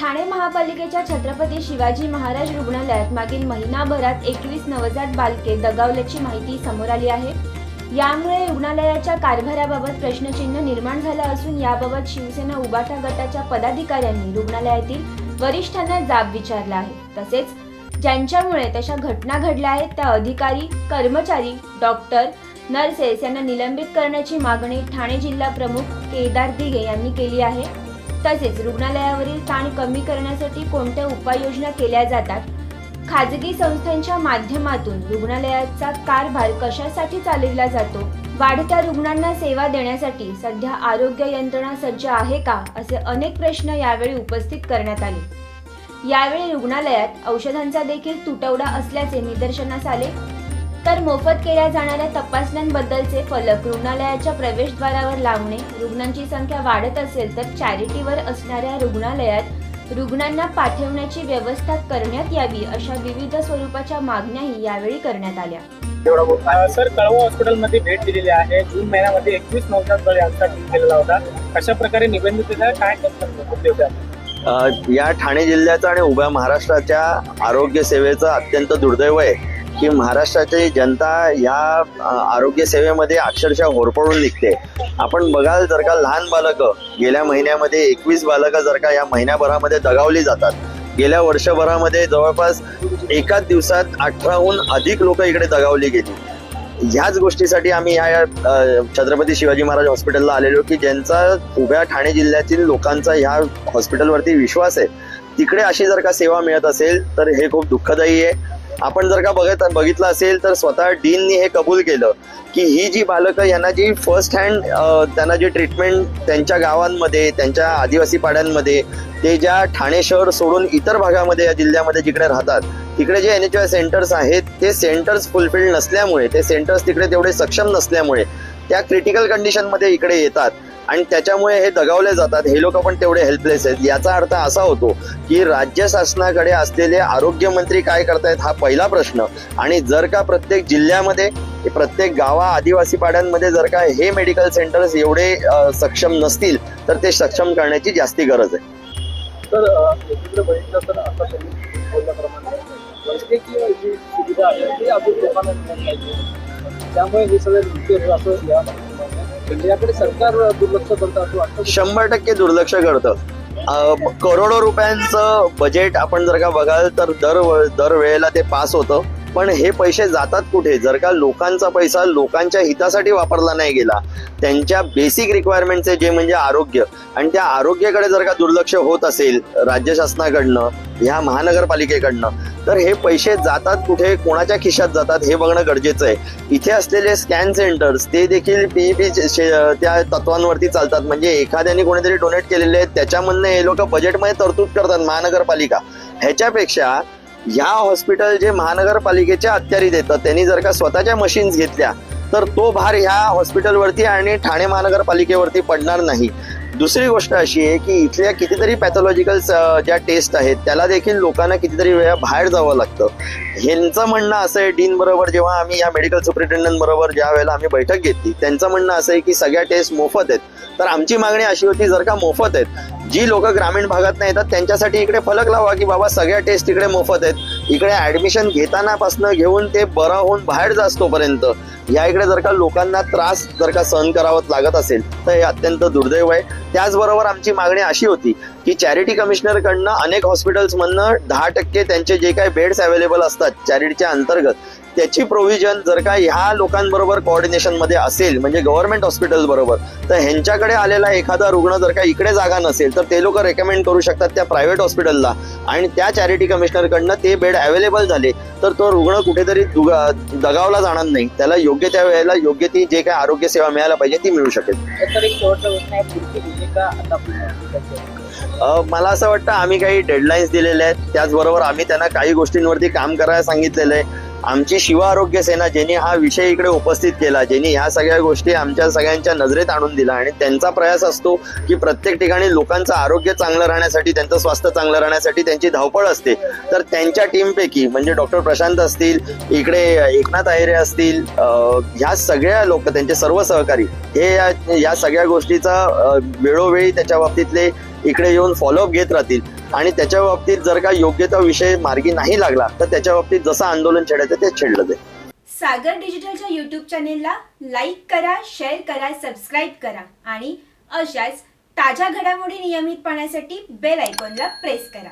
ठाणे महापालिकेच्या छत्रपती शिवाजी महाराज रुग्णालयात मागील महिनाभरात एकवीस नवजात बालके दगावल्याची माहिती समोर आली आहे. यामुळे रुग्णालयाच्या कारभाराबाबत प्रश्नचिन्ह निर्माण झालं असून याबाबत शिवसेना उबाटा गटाच्या पदाधिकाऱ्यांनी रुग्णालयातील वरिष्ठांना जाब विचारला आहे. तसेच ज्यांच्यामुळे तशा घटना घडल्या आहेत त्या अधिकारी कर्मचारी डॉक्टर नर्सेस यांना निलंबित करण्याची मागणी ठाणे जिल्हा प्रमुख केदार दिघे यांनी केली आहे. तसेच रुग्णालयावरील ताण कमी करण्यासाठी कोणत्या उपाययोजना केल्या जातात? खाजगी संस्थांच्या माध्यमातून रुग्णालयाचा कारभार कशासाठी चालविला जातो? वाढत्या रुग्णांना सेवा देण्यासाठी सध्या आरोग्य यंत्रणा सज्ज आहे का? असे अनेक प्रश्न यावेळी उपस्थित करण्यात आले. यावेळी रुग्णालयात औषधांचा देखील तुटवडा असल्याचे निदर्शनास आले. तर मोफत केल्या जाणाऱ्या तपासण्यांबद्दलचे फलक रुग्णालयाच्या प्रवेशद्वारावर लावणे रुग्णांची संख्या वाढत असेल तर चॅरिटीवर असणाऱ्या रुग्णालयात रुग्णांना पाठवण्याची व्यवस्था करण्यात यावी अशा विविध स्वरूपाच्या मागण्याही यावेळी करण्यात आल्या. सर कळवा हॉस्पिटलमध्ये भेट दिलेली आहे. जून महिन्यामध्ये एकवीस नवजात केलेला होता. कशा प्रकारे निबंधित काय या ठाणे जिल्ह्याचा आणि उभ्या महाराष्ट्राच्या आरोग्य सेवेचं अत्यंत दुर्दैव आहे. की महाराष्ट्राची जनता या आरोग्य सेवेमध्ये अक्षरशः होरपळून निघते. आपण बघाल जर का लहान बालकं गेल्या महिन्यामध्ये एकवीस बालकं जर का या महिन्याभरामध्ये दगावली जातात. गेल्या वर्षभरामध्ये जवळपास एकाच दिवसात अठराहून अधिक लोक इकडे दगावली गेली. ह्याच गोष्टीसाठी आम्ही ह्या या, छत्रपती शिवाजी महाराज हॉस्पिटलला आलेलो की ज्यांचा उभ्या ठाणे जिल्ह्यातील लोकांचा ह्या हॉस्पिटलवरती विश्वास आहे. तिकडे अशी जर का सेवा मिळत असेल तर हे खूप दुःखदायी आहे. आपण जर का बघत बघितलं असेल तर स्वतः डीननी हे कबूल केलं की ही जी बालकं यांना जी फर्स्ट हँड त्यांना जी ट्रीटमेंट त्यांच्या गावांमध्ये त्यांच्या आदिवासी पाड्यांमध्ये ते ज्या ठाणे शहर सोडून इतर भागामध्ये या जिल्ह्यामध्ये जिकडे राहतात तिकडे जे एन एच आय सेंटर्स आहेत ते सेंटर्स फुलफिल्ड नसल्यामुळे ते सेंटर्स तिकडे तेवढे सक्षम नसल्यामुळे त्या क्रिटिकल कंडिशनमध्ये इकडे येतात. आणि त्याच्यामुळे हे दगावले जातात. हे लोक पण तेवढे हेल्पलेस आहेत. याचा अर्थ असा होतो की राज्य शासनाकडे असलेले आरोग्यमंत्री काय करतायत हा पहिला प्रश्न. आणि जर का प्रत्येक जिल्ह्यामध्ये प्रत्येक गावा आदिवासी पाड्यांमध्ये जर का हे मेडिकल सेंटर्स एवढे सक्षम नसतील तर ते सक्षम करण्याची जास्ती गरज आहे. तर वैद्यकीय जी सुविधा आहे ती आपण लोकांना त्यामुळे हे सगळे असं या याकडे सरकार दुर्लक्ष करतं असं वाटतं? शंभर टक्के दुर्लक्ष करतं. करोडो रुपयांचं बजेट आपण जर का बघाल तर दर दर वेळेला ते पास होतं. पण हे पैसे जातात कुठे? जर का लोकांचा पैसा लोकांच्या हितासाठी वापरला नाही गेला त्यांच्या बेसिक रिक्वायरमेंटचे जे म्हणजे आरोग्य. आणि त्या आरोग्याकडे जर का दुर्लक्ष होत असेल राज्य शासनाकडनं ह्या महानगरपालिकेकडनं तर हे पैसे जातात कुठे? कोणाच्या खिशात जातात? हे बघणं गरजेचं आहे. इथे असलेले स्कॅन सेंटर्स ते देखील पीईपी त्या तत्वांवरती चालतात. म्हणजे एखाद्याने कोणीतरी डोनेट केलेले आहेत. त्याच्यामधनं हे लोक बजेटमध्ये तरतूद करतात महानगरपालिका. ह्याच्यापेक्षा ह्या हॉस्पिटल जे महानगरपालिकेच्या अखत्यारीत येतात त्यांनी जर का स्वतःच्या मशीन्स घेतल्या तर तो भार ह्या हॉस्पिटलवरती आणि ठाणे महानगरपालिकेवरती पडणार नाही. दुसरी गोष्ट अशी आहे की इथल्या कितीतरी पॅथॉलॉजिकल ज्या टेस्ट आहेत त्याला देखील लोकांना कितीतरी वेळा बाहेर जावं लागतं. ह्यांचं म्हणणं असं आहे डीन बरोबर जेव्हा आम्ही या मेडिकल सुप्रिटेंडंट बरोबर ज्या वेळेला आम्ही बैठक घेतली त्यांचं म्हणणं असं आहे की सगळ्या टेस्ट मोफत आहेत. तर आमची मागणी अशी होती जर का मोफत आहेत जी लोक ग्रामीण भागात नाही येतात त्यांच्यासाठी इकडे फलक लावा की बाबा सगळ्या टेस्ट इकडे मोफत आहेत. इकडे ऍडमिशन घेतानापासून घेऊन ते बरं होऊन बाहेर जास्तोपर्यंत या इकडे जर का लोकांना त्रास जर का सहन करावा लागत असेल तर हे अत्यंत दुर्दैव आहे. त्याचबरोबर आमची मागणी अशी होती की चॅरिटी कमिशनरकडनं अनेक हॉस्पिटल्समधनं दहा टक्के त्यांचे जे काही बेड्स अवेलेबल असतात चॅरिटीच्या अंतर्गत त्याची प्रोव्हिजन जर का ह्या लोकांबरोबर coordination मध्ये असेल म्हणजे गव्हर्नमेंट हॉस्पिटल बरोबर तर ह्यांच्याकडे आलेला एखादा रुग्ण जर का इकडे जागा नसेल तर ते लोक रेकमेंड करू शकतात त्या प्रायव्हेट हॉस्पिटलला आणि त्या चॅरिटी कमिशनरकडनं ते बेड अवेलेबल झाले तर तो रुग्ण कुठेतरी दुगा- दगावला जाणार नाही. त्याला योग्य त्या वेळेला योग्य ती जे काही आरोग्य सेवा मिळायला पाहिजे ती मिळू शकेल. मला असं वाटतं आम्ही काही डेडलाईन्स दिलेल्या आहेत. त्याचबरोबर आम्ही त्यांना काही गोष्टींवरती काम करायला सांगितलेलं आहे. आमची शिव आरोग्य सेना ज्यांनी हा विषय इकडे उपस्थित केला ज्यांनी ह्या सगळ्या गोष्टी आमच्या सगळ्यांच्या नजरेत आणून दिला आणि त्यांचा प्रयास असतो की प्रत्येक ठिकाणी लोकांचं आरोग्य चांगलं राहण्यासाठी त्यांचं स्वास्थ्य चांगलं राहण्यासाठी त्यांची धावपळ असते. तर त्यांच्या टीमपैकी म्हणजे डॉक्टर प्रशांत असतील इकडे एकनाथ अहिरे असतील ह्या सगळ्या लोक त्यांचे सर्व सहकारी हे या- या सगळ्या गोष्टीचा वेळोवेळी त्याच्या बाबतीतले इकडे येऊन फॉलोअप घेत राहतील. आणि त्याच्या बाबतीत जर का योग्य तो विषय मार्गी नाही लागला तर त्याच्या बाबतीत जसं आंदोलन छेडायचं ते छेडलं जाईल सागर डिजिटलच्या यूट्यूब चॅनेलला लाईक करा शेअर करा सबस्क्राईब करा आणि अशाच ताज्या घडामोडी नियमित पाहण्यासाठी बेल आयकॉनला प्रेस करा.